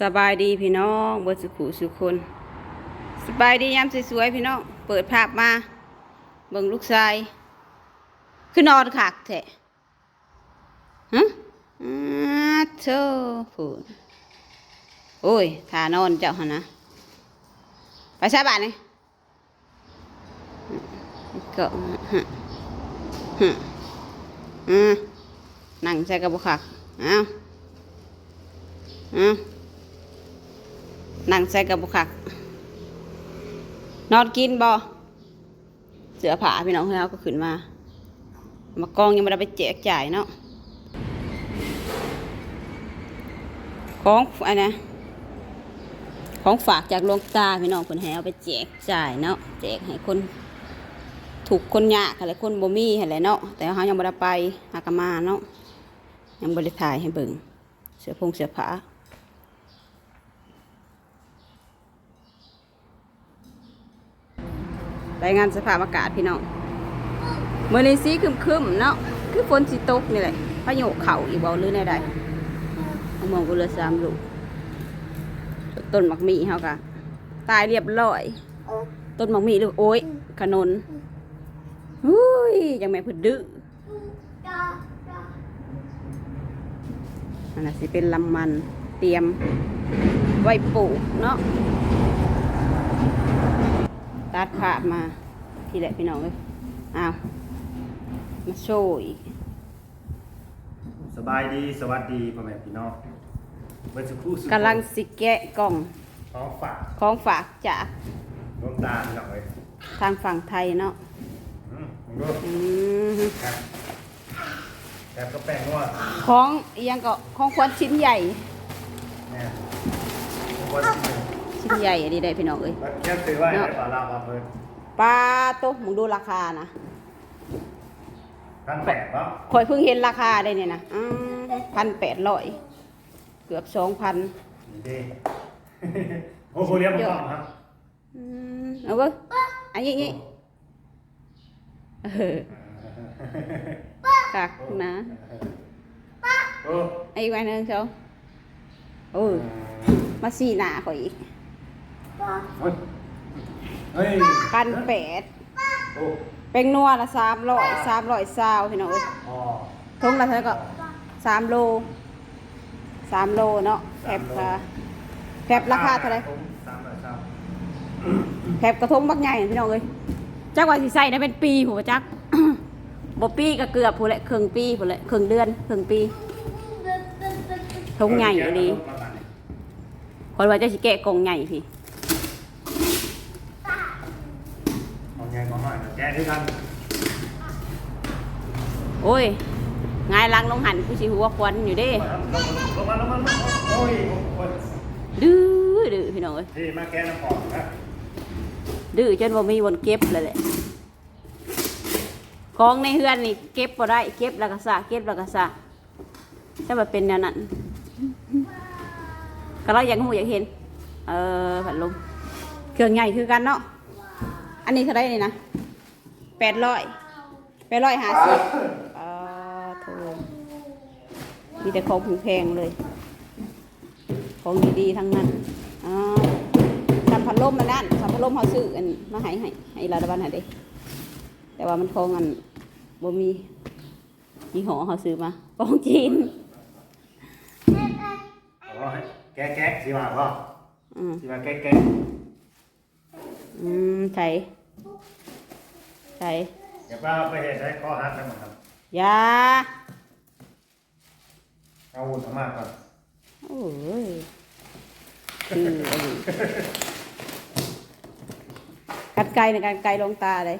สบายดีพี่น้องเบิดสุขสุขคนสบายดียามสวยๆพี่น้องเปิดภาพมาเบิ่งลูกชายคือนอนขากแท้ฮะอ้าเธอพูดโอ้ยทานอนเจ้าหนะไปซาบานนี่ก็ฮะฮะอืมนั่งใส่กระบุกขักอ้าวอืม นั่งใส่กับบุคัก นอนกินบ่เสือผาพี่น้องเฮาก็ขึ้นมา มากองยังไม่ได้ไปแจกจ่ายเนาะของอันนะของฝากจากหลวงตาพี่น้องเพิ่นให้เอาไปแจกจ่ายเนาะแจกให้คนถูกคนยากอะไรคนบ่มีอะไรเนาะแต่เฮายังบ่ได้ไปหากนมาเนาะยังบ่ได้ถ่ายให้เบิ่งเสือผงเสือผ้า รายงานสภาพอากาศพี่น้องเมื่อนี้สีครึมเนาะคือฝนสิตกนี่แหละพายุเข่าอีกบ่หรือในใดมะมองกุลสามลูกต้นมักมีเฮากะตายเรียบร้อย ต้นมักมีลูกโอ้ยขนนหุ้ยยังแม่พิ่ดื้ออันนั้นสิเป็นลำมันเตรียมไว้ปลูกเนาะ ตัดภาพมาทีแหละพี่น้องเลยอ้าวมาโชว์อีกสบายดีสวัสดีพ่อแม่พี่น้องเบิร์สุขุสุขกำลังสิแกะกล่องของฝากของฝากจากดวงตาพี่น้องเลยทางฝั่งไทยเนาะอืมมึงดูอืมครับแอบก็แป้งว่าของอีหยังก็ของควรชิ้นใหญ่เนี่ยวันที่หนึ่งชิ้น ใหญ่อันนี้ได้พี่น้องเอ้ยวัดแค่ซื้อไว้ให้ปลาลาครับเพิ่นปลาโต๊ะมึงดูราคานะท่านแปดเนาะคอยเพิ่งเห็นราคาได้เนี่ยนะพันแปดร้อยเกือบสองพันนี่ดีโอ้โหเรียบร้อยครับอืมเอาเว้ยอันนี้นี่เออกักนะโอ้ไอ้อีกวันหนึงเจ้าโอ้ยมาสี่หนาข่อยอีก เฮ้ยเฮ้ยพันแปดโอ้เป็นนัวละสามร้อยสามร้อยซาวพี่น้องเอ้ยอ๋อทงละเท่าไหร่ก็สามโลสามโลเนาะแผบค่ะแผบราคาเท่าไหร่สามร้อยสามแผบกระทงบักใหญ่พี่น้องเอ้ยจักว่าสิใส่ได้เป็นปีหัวจักบ่ปีก็เกือบผู้นแหละครึ่งปีผู้นแหละครึ่งเดือนครึ่งปีทงใหญ่ดีคนว่าจะสิแกะกล่องใหญ่พี่ เอาใหญ่มาห น่อยแกะด้วยกันโอ้ยงายหลังลงหันกูสิหัวควันอยู่เด้ลงมาลงมาลงมาโอ้ยโอ้ยดื้อดื้อพี่น้องเอ้ยที่มาแกะน้ำปอกนะดื้อจนบ่มีวันเก็บเลยแหละของในเฮือนนี่เก็บบ่ได้เก็บแล้วก็ซะเก็บแล้วก็ซะถ้ามันเป็นแนวนั้นก็เราอยากหูอยากเห็น เออผัดลมเครื่องใหญ่คือกันเนาะ อันนี้เท่าไหรนี่นะ แปดร้อยแปดร้อยห้าสิบอ่าโถมีแต่ของแพงๆเลย ของดีๆทั้งนั้นอ่าทำพัดลมมานั่นทำพัดลมเขาซื้ออันมาให้ให้ให้รัฐบาลให้เด้แต่ว่ามันของอันบ่มียี่ห้อเขาซื้อมาของจีนโอ้ยแกะแกะสิมาพ่ออืมสิมาแกะแกะอืมใช่ ใช่เดี๋ยวป้าไปเห็นได้ข้อหักแล้วมั้งครับยาเอาหุ่นออกมาก่อนโอ้ยคืออะไรกันไกลในยกันไกลลงตาเลย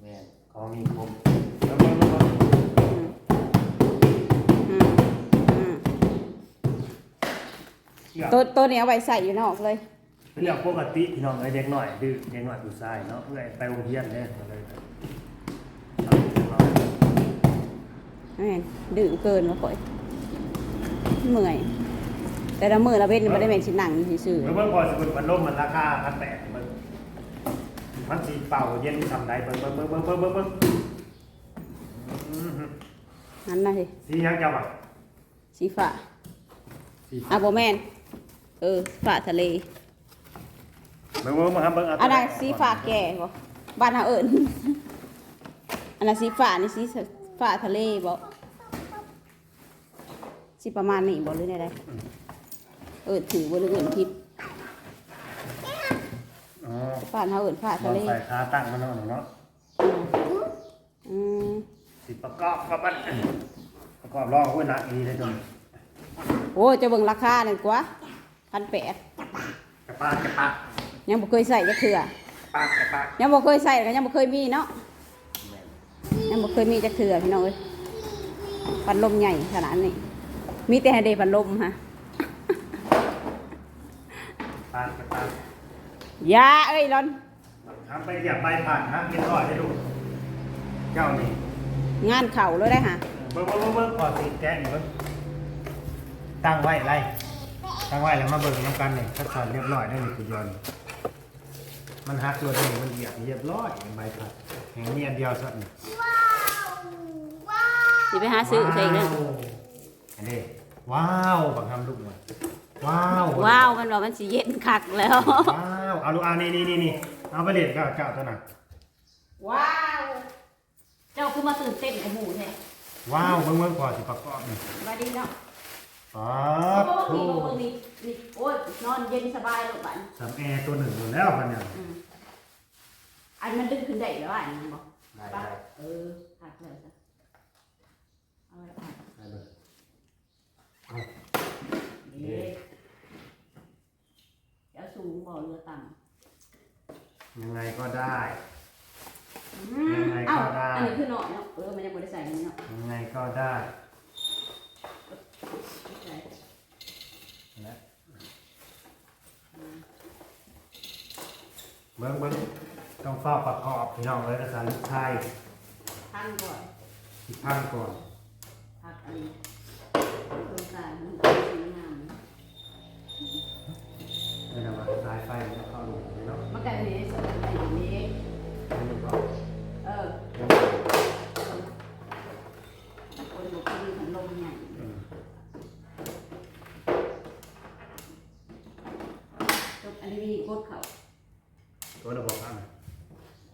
เนี่ยของมีคมแล้วมันมันอืมอืมอืมเชือกตัวตัวนี้เอาไว้ใส่อยู่นอกเลย เรื่องปกติพี่น้องเอ้เด็กหน่อยดื้อเด็กหน่อยผู้ชายเนาะเอ้ยไปโรงเรียนเนี่ยมาเลยเอาเอ้ยแม่นดื้อเกินมาข่อยเมื่อย แต่ละมือละเว้นไม่ได้แม่นชิหนังซื่อเมื่อเมื่อพอสมมติมันล่มมันราคาพันแปดมันมันสีเป่าเย็นทำได้เบิ่งเบิ่งเบิ่งเบิ่งเบิ่งเบิ่งเบิ่งอืมๆนั่นนะสิสีหยังจังอะสีฟ้าสีอะโบแมนเออฝ่าทะเล บิ่งเบิ่งมาครับเบิ่งอันนั้นสีฟ้าแก่บ่บ้านเฮาเอิ้นอันนั้นสีฟ้านี่สีฟ้าทะเลบ่สิประมาณนี้บ่หรือไดเอิ้นถือบ่หรือเอิ้นผิดอ๋อบ้านเฮาเอิ้นฟ้าทะเลใส่ขาตั้งมันเนาะเนาะอืมสิประกอบกับมันประกอบรองไว้หนักอีเลยจนโอ้จะเบิ่งราคานั่นกว่า1,800กระปากกระปาก ยังบ่เคยใส่จักเทื่อกระปากกระปากยังบ่เคยใส่ก็ยังบ่เคยมีเนาะยังบ่เคยมีจักเทื่อพี่น้องเอ้ยพัดลมใหญ่ขนาดนี้ มีแต่ให้ได้พัดลมฮะปากกระปากอยาเอ้ยร้อนทำไปเหยียบใบผ่านฮะกินร้อยได้ดูเจ้านี่งานเข่าเลยได้ฮะเบิ่งเบิ่งเบิ่งเบิ่งพอสีแกะนี่เบิ่งตั้งไว้ไรตั้งไว้แล้วมาเบิ่งน้ำกันนี่ถ้าสอนเรียบร้อยได้นี่คือยนต์ มันหักตัวได้นี่มันเหยียบเรียบร้อยใบผ่านแห่งมีอันเดียวสักนี่สิไปหาซื้อใส่เด้ออันนี้ว้าวบังคำลูกหน่อยว้าวว้าวมันว่ามันสิเย็นคักแล้ว ว้าวเอาลูกเอานี่นี่นี่นี่เอาไปเล่นกับเจ้าตัวนั้นว้าว เจ้าคือมาตื่นเต้นกับหมูแท้ว้าวเบิ่งเบิ่งพอสิประกอบนี่มาดีเนาะอ๋อโอ้โธ่โหนี่นี่โอ้ยนอนเย็นสบายเลยบัดสามแอร์ตัวหนึ่งอยู่แล้วพันเนี่ย อืมอันมันดึงขึ้นได้แล้วอันนี้บอกได้ปะได้เออหักเลยจ้ะเอาไว้หักได้เลยเอาดีเดี๋ยวสูงบ่เรือต่ำยังไงก็ได้อืยังไงก็เอ้าได้ อันนี้คือหนอนเนาะเออมันยังไม่ได้ใส่อันนี้เนาะยังไงก็ได้และเบิ้งเบิ้ง ต้องเฝ้าประกอบพี่น้องเลยภาษาลูกไทยท่านก่อนที่พังก่อนพักอันนี้โครงการมันเอาสีงามไม่นำมาสายไฟมันเข้าลงเนาะมันก็อันนี้สวยอันนี้ อันนี้ก็เออคนบอกคือพันลมใหญ่อืมอันนี้มีโคตรเขาตัวระบบข้างในตัวนี้คือรุดลง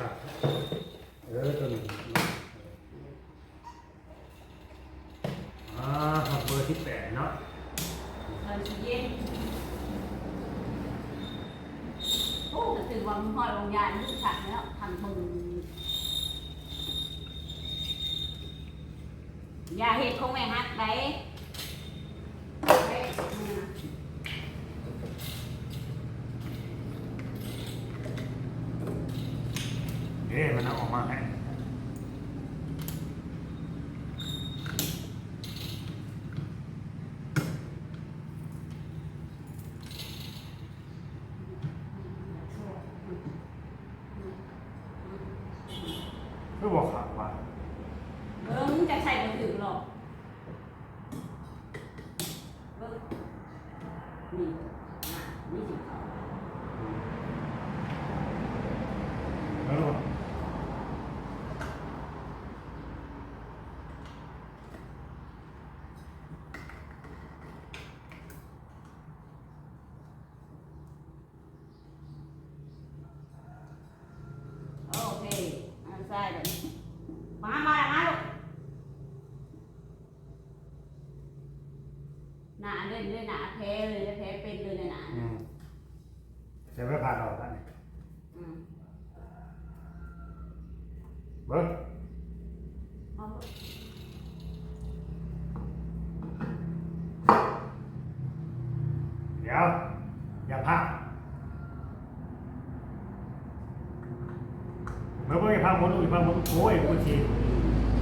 กับเออตัวนี้อ่าครับเบอร์ที่แปดเนาะ มันสิเย็นโอ้ก็ถือว่ามันหอยลงยานทุกขันแล้วทำมึงอย่าเห็ดคงแม่ฮักได้เฮ้ยอืม เอ๊ะมันเอาออกมาให้ก็บอกขับว่าเบิ้งจะใส่มือถือหรอกเบิ้งนี่สิเขา แล้วก็ โอเคอันใส่เลยมามามาลูก หนาเล่นเลยหนาแพ้เลยแพ้เป็นเลยนะหนาอืมจะไม่ผ่านออกแล้วนี่อืมเบิ้งเอาลูกเดี๋ยว อย่าพักเมื่อเพิ่งจะพักหมดลูกอีกพักหมดโอ้ยกูชี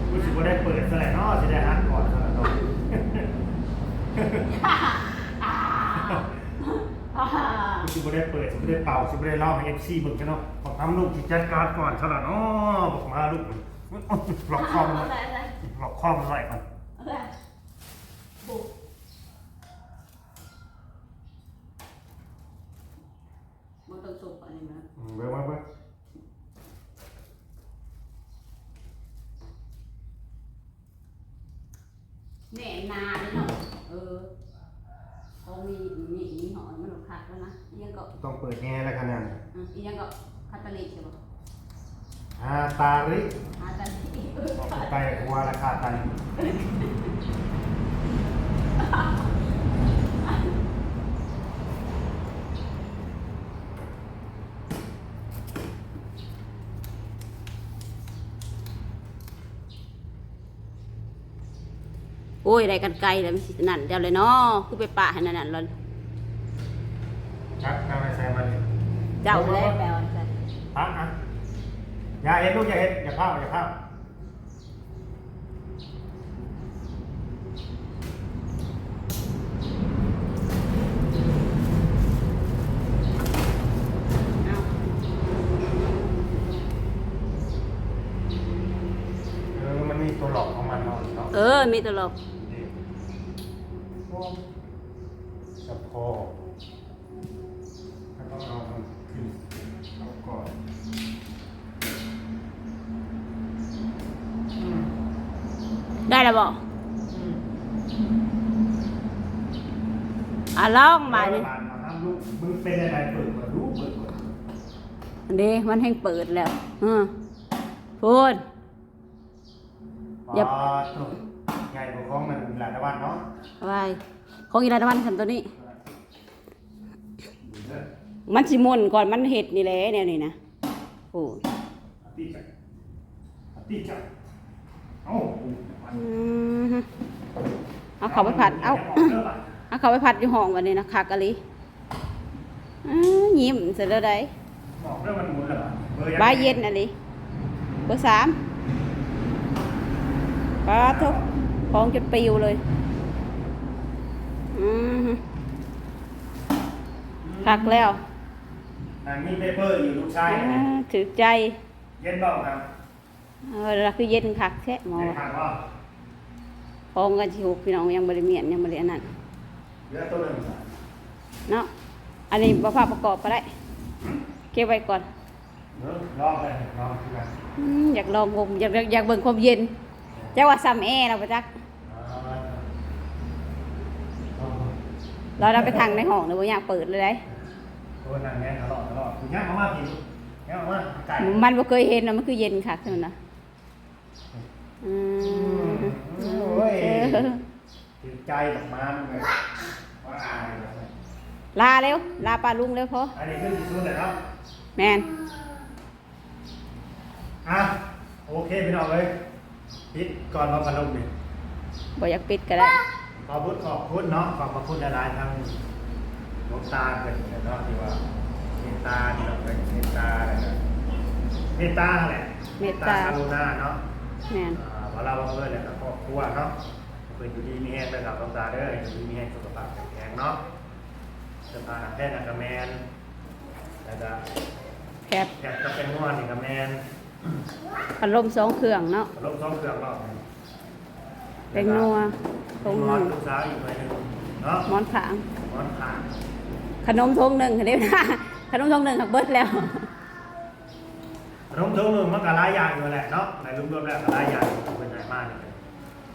กูชีก็ได้เปิดซะแล้วเนาะสิได้ฮักก่อนซะแล้วเนาะ อ่าอ่ากูสิบ่ได้เปิดสิบ่ได้เป่าสิบ่ได้เล่าให้ FC เบิ่งกันเนาะบอกทำลูกสิจัดการก่อนซะล่ะเนาะบอกมาลูกหลอกคอมอะไรอะไรหลอกคอมไว้ก่อนอะไรบุกมันต้องสุกอันนี้นะอืมเบิ่งไว้เบิ่งแหน่นาเลยเนาะเออเขามีมีมีหอยมันหนุขัดแล้วนะอียังก็ต้องเปิดแอร์แล้วคะแนนอืมอียังก็คาตาลิกใช่ปะฮาตาริคาตาลิกบอกไปไกลกว่าราคาตั โอ้ยอะไรกันไกลเลยมันสินั่นเจ้าเลยเนาะคือไปปะให้นั่นนั่นเลยชักน้ำไปใส่มันเจ้าแล้วแปลว่าใช่พักนะอย่าเห็นลูกอย่าเห็นอย่าเข้าอย่าเข้าเอาเออมันมีตัวหลอกของมันเนาะเนาะเออมีตลก นี่โอ้ สะโพกแล้วก็เอามันขึ้นเอาก่อนอืมได้แล้วบอกอืมอะลองมาเนี่ยเอน้ำลูกมึงเป็นอะไรเปิดเปิดรู้เปิดเปิดอันนี้มันแห้งเปิดแล้วอืมพูดอย่า อ๋อถูกใหญ่กว่าของมันหลายตะวันเนาะ ไว้ของอีราตะวันทำตัวนี้ดูเด้อ มันสิมนก่อนมันเห็ดนี่แหละแนวนี้นะโอ้ตีจักตีจักเอ้าเอาเขาไปผัด เอาเอาเขาไปผัดอยู่ห้องวันนี้นะคากะลิอ้ายิ้มเสร็จแล้วได้บอกเรื่องมันหมุนเหรอเบอร์ยังบายเย็นอันนี้เบอร์สามปลาทุกของจนปิวเลยอืมคักแล้ว อันนี้เปเปอร์อยู่ลูกชายอ่าถือใจเย็นเปล่าครับเออแล้วคือเย็นคักแท้หมอเย็นขาดว่าของกันชิวพี่น้องยังบริเมียนยังบริอันนั้นเหลือตัวหนึ่งเนาะอันนี้ประภาพประกอบก็ได้เก็บไว้ก่อนเดี๋ยวลองเลยลองดูกันอืมอยากลองงมอยากอยากอยากเบิ่งความเย็นจะว่าซ้ำแอร์เราประจักอ่าเอาเราเราไปทางในห้องเลยว่าอยากเปิดเลยได้ ตัวนั่งแง่ตลอดตลอดคุณย่างมามาผิดย่างมามาไก่มันบ่เคยเห็นนะมันคือเย็นคักเท่านั้นนะอืมโอ้ยเออถือใจออกมาเลยว่าอายเลยลาเร็วลาปลาลุงเร็วพออันนี้ขึ้นที่สุดเลยเนาะแมนอะโอเคพี่น้องเลยพิดก่อนมาพันลมเนี่ยบ่อยากปิดก็ได้ขอบคุณขอบคุณเนาะขอบพระคุณหลายๆทางหล วงตาเกิดเนาะที่ว่าเมตตาที่เราเป็นเมตตาอะไรนะเมตตาแหละเมตตากรุณาเนาะแมนอ่าว่าเราว่าเพื่อนแหละครอบครัวเนาะเพื่อนอยู่ดีมีแห้งไปกับหลวงตาเด้ออยู่ดีมีแห้งสุขภาพแข็งแรงเนาะเสื้อผ้าหนักแน่นหนักกระแมนแล้วก็แคบแกะก็เป็นนวดนี่กระแมนพัดลมสองเครื่องเนาะลบสองเครื่องรอบเป็นนัวทงหนอนึ่นงลูกสาวอีกหน่อยหนึงเนาะหมอนขางนอนขา ขนมทงหนึ่งเดี๋ยวนะขนมทงหนึ่งหักเบิดแล้วขนมทงหนึ่งมันก็หลายอย่างอยู่แหละเนาะในรวมๆแล้วก็หลายอย่างเป็นใหญ่มากเลย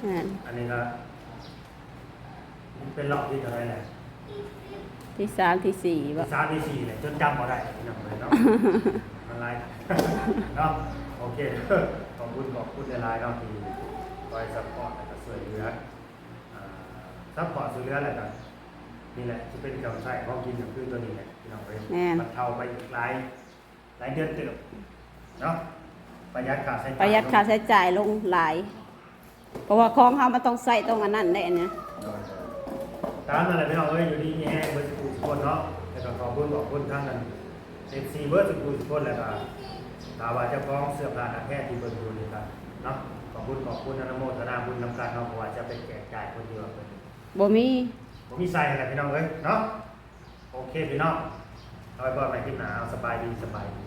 แม่นอันนี้ก็เป็นรอบที่เท่าไหรแหละที่สามที่สี่บ่ที่สามที่สี่เลยจนจำบ่ได้พี่น้องเลยเนาะอะไรเนาะโอเคขอบคุณขอบคุณในไลน์เนาะที่คอยซัพพอร์ตและก็ช่วยเหลืออ่าซัพพอร์ตช่วยเหลืออะไรกัน นี่แหละจะเป็นกำลังใจของกินอย่างคือตัวนี้แหละพี่น้องเลยแม่น บรรเทาไปอีกหลายหลายเดือนเติบเนาะประหยัดค่าใช้จ่ายประหยัดค่าใช้จ่ายลงหลาย เพราะว่าของเฮามันต้องใส่ต้องอันนั้นได้อันเนี้ย ตามนั่นแหละพี่น้องเอ้ยอยู่ดีมีแห้งเบอร์สกูทุกคนเนาะแล้วก็ขอบคุณขอบคุณทั้งนั้นเอฟซีเบอร์สกูทุกคนแล้วก็ตาว่าเจ้าของเสื้อผ้าหนักแพทย์ที่เบอร์ดูนี่ครับเนาะขอบคุณขอบคุณอนุโมทนาบุญนำกันเนาะเพราะว่าจะเป็นแจกจ่ายคนเดียวเลยบ่มี ผมมีใส่อะไรพี่น้องเอ้ยเนาะโอเคพี่น้องเอาไว้ก่อนไปคลิปหนาเอาสบายดีสบายดี